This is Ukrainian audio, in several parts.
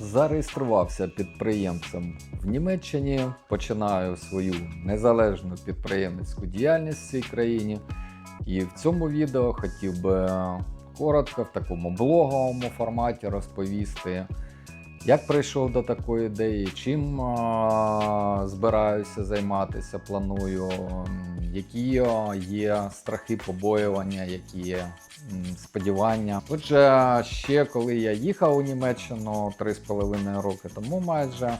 Зареєструвався підприємцем в Німеччині, починаю свою незалежну підприємницьку діяльність в цій країні. І в цьому відео хотів би коротко в такому блоговому форматі розповісти, як прийшов до такої ідеї, чим збираюся займатися, планую, які є страхи, побоювання, які є сподівання. Отже, ще коли я їхав у Німеччину 3,5 роки тому майже,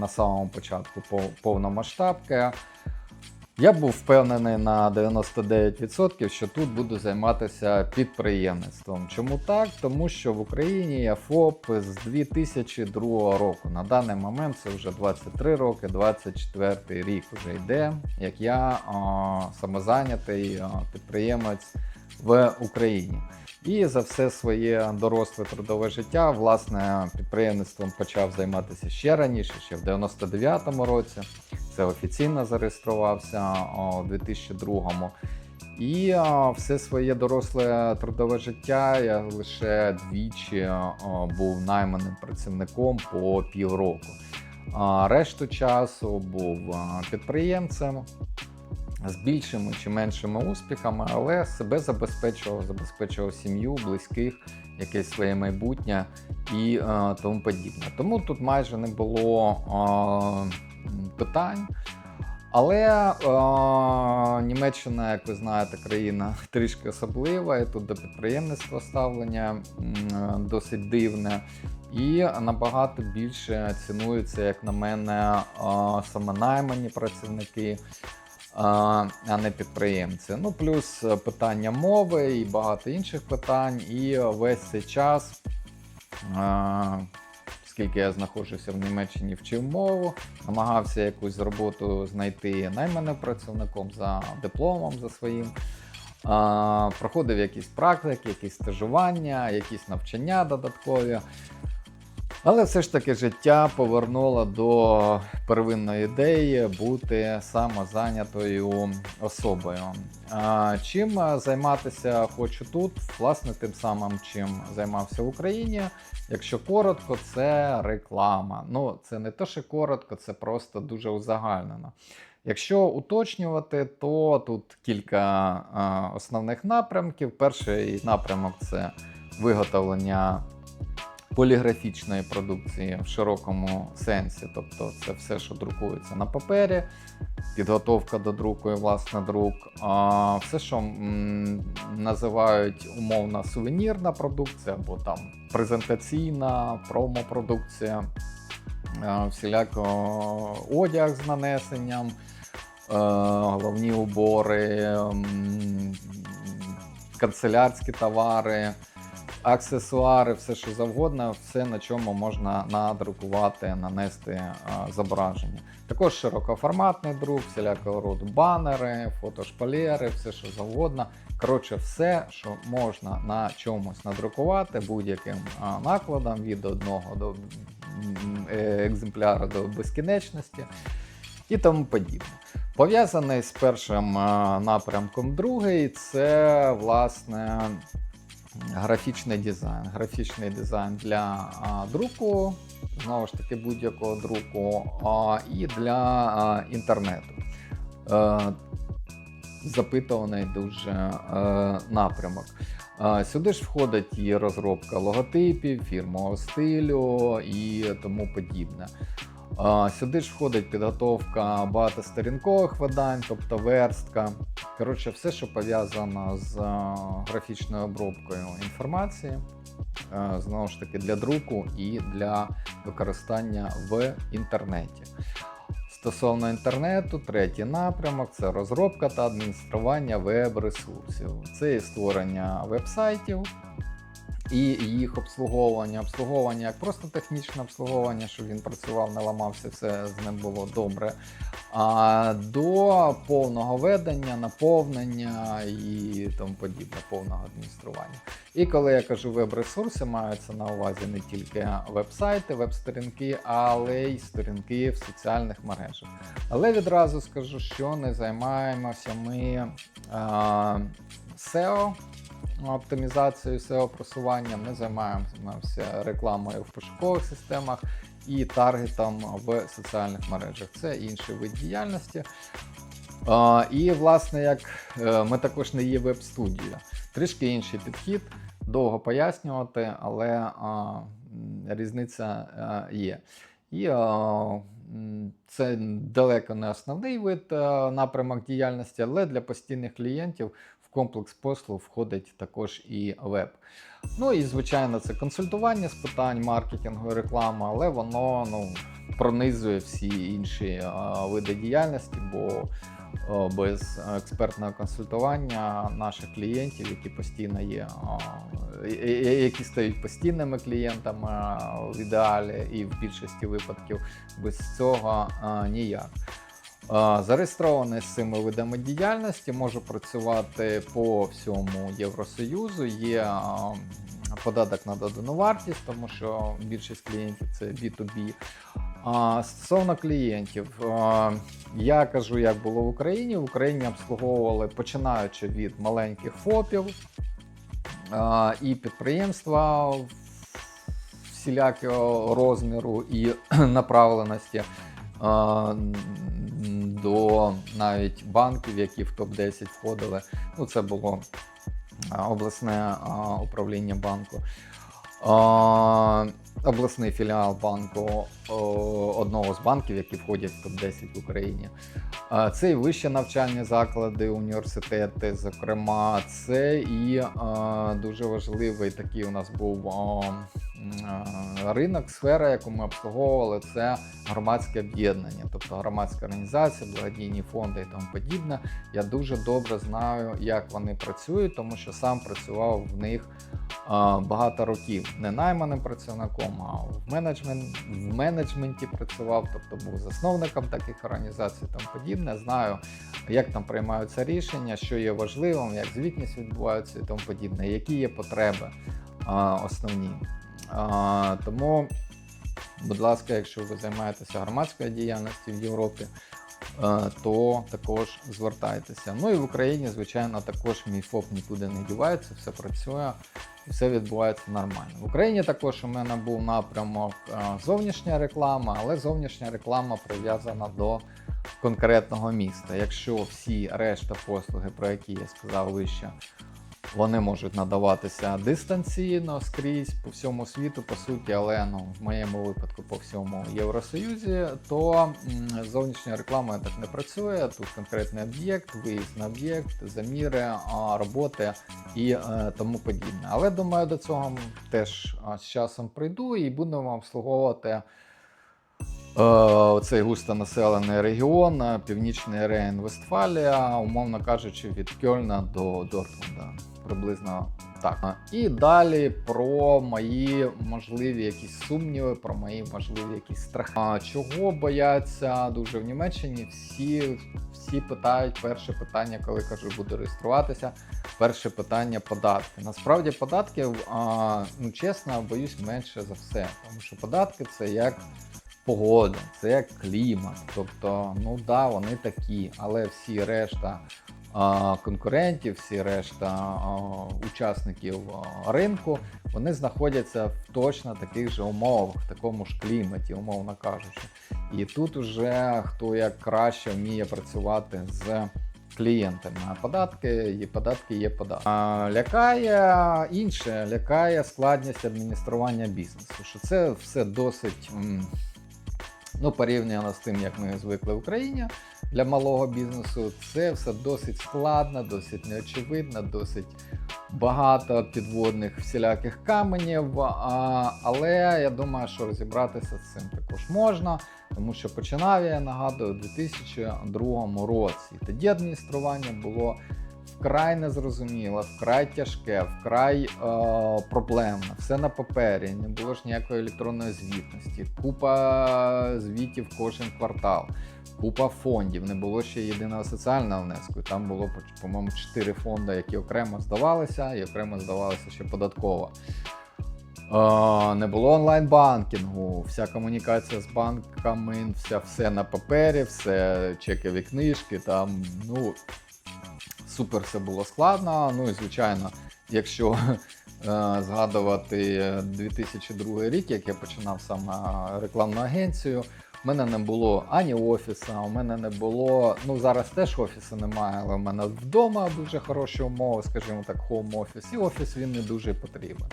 на самому початку пов- повномасштабки, я був впевнений на 99%, що тут буду займатися підприємництвом. Чому так? Тому що в Україні я ФОП з 2002 року. На даний момент це вже 23 роки, 24 рік вже йде, як я о, самозайнятий о, підприємець в Україні. І за все своє доросле трудове життя, власне, підприємництвом почав займатися ще раніше, ще в 99-му році. Це офіційно зареєструвався у 2002-му. І все своє доросле трудове життя я лише двічі був найманим працівником по півроку. Решту часу був підприємцем з більшими чи меншими успіхами, але себе забезпечував, забезпечував сім'ю, близьких, якесь своє майбутнє і е, тому подібне. Тому тут майже не було е, питань. Але е, Німеччина, як ви знаєте, країна трішки особлива, і тут до підприємництва ставлення е, досить дивне. І набагато більше цінуються, як на мене, е, саме наймані працівники, а не підприємці. Ну, плюс е, питання мови і багато інших питань. І весь цей час, а, скільки я знаходжуся в Німеччині, вчив мову, намагався якусь роботу знайти найманим працівником за дипломом за своїм. Проходив якісь практики, якісь стажування, якісь навчання додаткові. Але все ж таки життя повернуло до первинної ідеї бути самозайнятою особою. А, Чим займатися хочу тут, власне, тим самим, чим займався в Україні. Якщо коротко, це реклама. Ну, це не те, що коротко, це просто дуже узагальнено. Якщо уточнювати, то тут кілька основних напрямків. Перший напрямок це виготовлення поліграфічної продукції в широкому сенсі, тобто це все, що друкується на папері, підготовка до друку і власне друк, а все, що м, називають умовно сувенірна продукція або там презентаційна промопродукція, всіляко одяг з нанесенням, головні убори, канцелярські товари аксесуари, все що завгодно, все на чому можна надрукувати, нанести зображення. Також широкоформатний друк, всілякого роду банери, фотошпалери, все що завгодно. Коротше, все, що можна на чомусь надрукувати будь-яким накладом від одного до е, екземпляра до безкінечності і тому подібне. Пов'язаний з першим напрямком другий, це власне графічний дизайн. Графічний дизайн для а, друку, знову ж таки, будь-якого друку, а, і для а, інтернету. Е, запитуваний дуже е, напрямок. Е, Сюди ж входить і розробка логотипів, фірмового стилю і тому подібне. Е, Сюди ж входить підготовка багатосторінкових видань, тобто верстка. Коротше, все, що пов'язано з е, графічною обробкою інформації, е, знову ж таки, для друку і для використання в інтернеті. Стосовно інтернету, третій напрямок це розробка та адміністрування веб-ресурсів. Це і створення веб-сайтів і їх обслуговування. Обслуговування як просто технічне обслуговування, щоб він працював, не ламався, все з ним було добре. А до повного ведення, наповнення і тому подібне, повного адміністрування. І коли я кажу веб-ресурси, маються на увазі не тільки веб-сайти, веб-сторінки, але й сторінки в соціальних мережах. Але відразу скажу, що не займаємося ми SEO оптимізацією SEO просування. Ми займаємося рекламою в пошукових системах і таргетом в соціальних мережах. Це інший вид діяльності. І, власне, як е, ми також не є веб-студією. Трішки інший підхід, довго пояснювати, але різниця є. І це далеко не основний вид напрямок діяльності, але для постійних клієнтів комплекс послуг входить також і веб. Ну і звичайно, це консультування з питань маркетингу і реклами, але воно ну, пронизує всі інші а, види діяльності, бо без експертного консультування наших клієнтів, які постійно є, які стають постійними клієнтами в ідеалі і в більшості випадків без цього ніяк. Зареєстрований з цими видами діяльності, можу працювати по всьому Євросоюзу. Є податок на додану вартість, тому що більшість клієнтів це B2B. А, стосовно клієнтів, я кажу, як було в Україні. В Україні обслуговували починаючи від маленьких ФОПів і підприємства всілякого розміру і направленості. До навіть банків, які в топ-10 входили. Ну, це було обласне управління банку. Обласний філіал банку одного з банків, які входять в топ-10 в Україні. Це і вищі навчальні заклади, університети, зокрема, це і дуже важливий такий у нас був ринок, сфера, яку ми обслуговували, це громадське об'єднання, тобто громадська організація, благодійні фонди і тому подібне. Я дуже добре знаю, як вони працюють, тому що сам працював в них багато років не найманим працівником, а в, менеджмент, в менеджменті працював, тобто був засновником таких організацій і тому подібне. Знаю, як там приймаються рішення, що є важливим, як звітність відбувається і тому подібне, які є потреби основні. Тому, будь ласка, якщо ви займаєтеся громадською діяльністю в Європі, е, то також звертайтеся. Ну і в Україні, звичайно, також мій ФОП нікуди не дівається, все працює і все відбувається нормально. В Україні також у мене був напрямок е, зовнішня реклама, але зовнішня реклама прив'язана до конкретного міста. Якщо всі решта послуги, про які я сказав вище, вони можуть надаватися дистанційно скрізь по всьому світу, по суті, але ну, в моєму випадку по всьому Євросоюзі, то зовнішня реклама так не працює. Тут конкретний об'єкт, виїзд на об'єкт, заміри, роботи і е, тому подібне. Але думаю, до цього теж з часом прийду і будемо обслуговувати. Е, Цей густонаселений регіон, е, північний Рейн-Вестфалія, умовно кажучи, від Кьольна до Дортмунда. Приблизно так. І далі про мої можливі якісь сумніви, про мої можливі якісь страхи. Чого бояться дуже в Німеччині? Всі, всі питають перше питання, коли кажу, буду реєструватися. Перше питання податки. Насправді податків, ну чесно, боюсь менше за все, тому що податки це як погода, це клімат. Тобто, ну да, вони такі, але всі решта а, конкурентів, всі решта а, учасників а, ринку, вони знаходяться в точно таких же умовах, в такому ж кліматі, умовно кажучи. І тут уже хто як краще вміє працювати з клієнтами. А податки є податки, є податки. А, лякає інше, лякає складність адміністрування бізнесу. Що це все досить. м, Ну, порівняно з тим, як ми звикли в Україні для малого бізнесу, це все досить складно, досить неочевидно, досить багато підводних всіляких каменів. А, але я думаю, що розібратися з цим також можна, тому що починав я нагадую у 2002 році. Тоді адміністрування було вкрай незрозуміле, вкрай тяжке, вкрай е, проблемне, все на папері, не було ж ніякої електронної звітності, купа звітів кожен квартал, купа фондів, не було ще єдиного соціального внеску. Там було, по- по-моєму, 4 фонди, які окремо здавалися, і окремо здавалися ще податково. Е, Не було онлайн-банкінгу, вся комунікація з банками, вся, все на папері, все чекові книжки, там, ну, супер все було складно. Ну і звичайно, якщо е, згадувати 2002 рік, як я починав саме рекламну агенцію, у мене не було ані офіса, у мене не було. Ну зараз теж офісу немає, але у мене вдома дуже хороші умови, скажімо так, хоум офіс, і офіс він не дуже потрібен.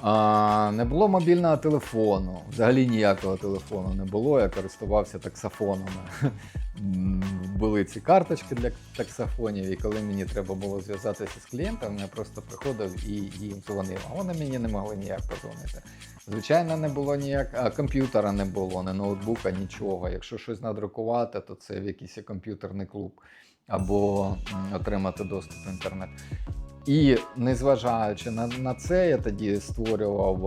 А, не було мобільного телефону, взагалі ніякого телефону не було. Я користувався таксофонами. Були ці карточки для таксофонів, і коли мені треба було зв'язатися з клієнтом, я просто приходив і їм дзвонив. А вони мені не могли ніяк позвонити. Звичайно, не було ніяк, комп'ютера не було, не ноутбука, нічого. Якщо щось надрукувати, то це в якийсь комп'ютерний клуб або отримати доступ в інтернет. І незважаючи на, на це, я тоді створював,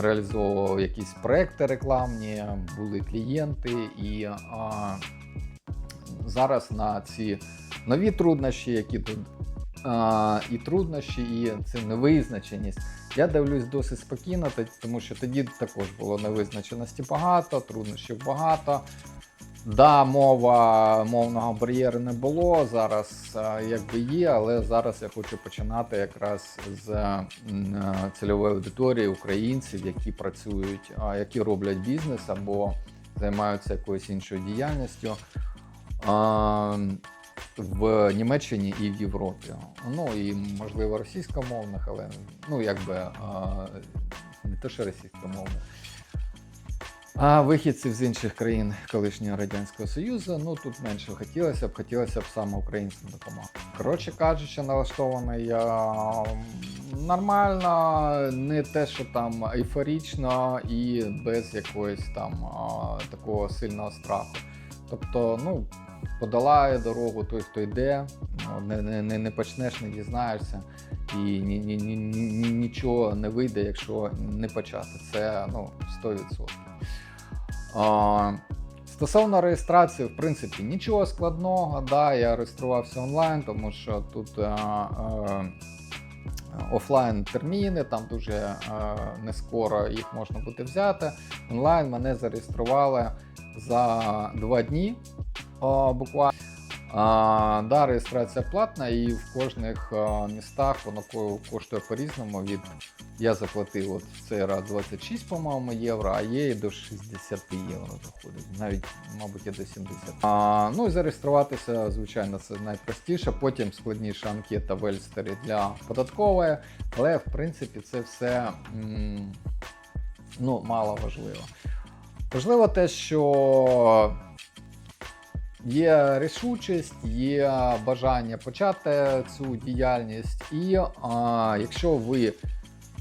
реалізовував якісь проекти рекламні, були клієнти, і а, зараз на ці нові труднощі, які тут а, і труднощі, і це невизначеність. Я дивлюсь досить спокійно, тому що тоді також було невизначеності багато, труднощів багато. Да, мова мовного бар'єру не було. Зараз е, якби є, але зараз я хочу починати якраз з е, цільової аудиторії українців, які працюють, які роблять бізнес або займаються якоюсь іншою діяльністю в Німеччині і в Європі. Ну і можливо російськомовних, але ну якби не те, що російськомовних. А вихідців з інших країн колишнього радянського союзу, ну тут менше хотілося б, хотілося б саме українцям допомагати. Коротше кажучи, налаштований я нормально, не те, що там ейфорічно і без якоїсь там такого сильного страху. Тобто, ну, подолає дорогу той, хто йде, ну, не, не, не, не почнеш, не дізнаєшся, і ні, ні, ні, нічого не вийде, якщо не почати. Це ну, 100%. Стосовно реєстрації, в принципі, нічого складного. Да, я реєструвався онлайн, тому що тут е, е, офлайн терміни, там дуже е, не скоро їх можна буде взяти. Онлайн мене зареєстрували за два дні е, буквально. А, да, реєстрація платна, і в кожних містах воно коштує по-різному. Від я заплатив от цей раз 26, по-моєму, євро, а є і до 60 євро доходить, навіть, мабуть, і до 70. А, ну і зареєструватися, звичайно, це найпростіше. Потім складніша анкета в Ельстері для податкової, але в принципі це все м, ну, мало важливо. Важливо те, що Є рішучість, є бажання почати цю діяльність, і а, якщо ви,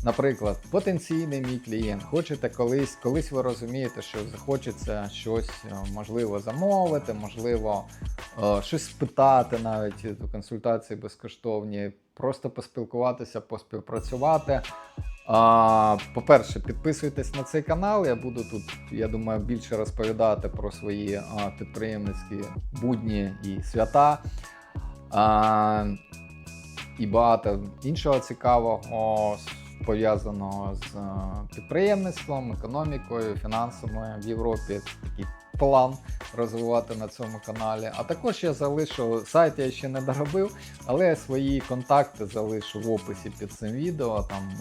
наприклад, потенційний мій клієнт, хочете колись, колись ви розумієте, що захочеться щось е, можливо замовити, можливо, е, щось спитати, навіть е, консультації безкоштовні, просто поспілкуватися, поспівпрацювати. По-перше, підписуйтесь на цей канал. Я буду тут, я думаю, більше розповідати про свої підприємницькі будні і свята. І багато іншого цікавого пов'язаного з підприємництвом, економікою, фінансами в Європі. Такий план розвивати на цьому каналі. А також я залишу сайт, я ще не доробив, але я свої контакти залишу в описі під цим відео, там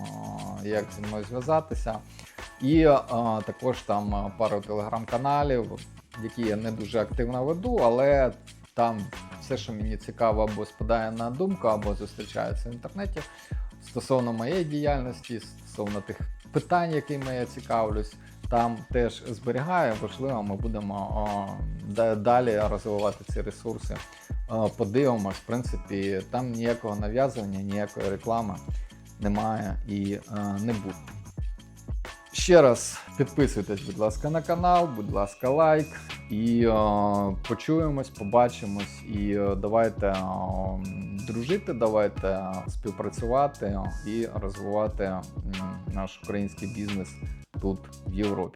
як зі мною зв'язатися. І також там пару телеграм-каналів, які я не дуже активно веду, але там все, що мені цікаво, або спадає на думку, або зустрічається в інтернеті стосовно моєї діяльності, стосовно тих питань, якими я цікавлюсь. Там теж зберігаю, важливо, ми будемо о, далі розвивати ці ресурси. Подивимось, в принципі, там ніякого нав'язування, ніякої реклами немає і е, не буде. Ще раз підписуйтесь, будь ласка, на канал, будь ласка, лайк. І е, почуємось, побачимось. І е, давайте е, дружити, давайте співпрацювати і розвивати наш український бізнес тут, в Європі.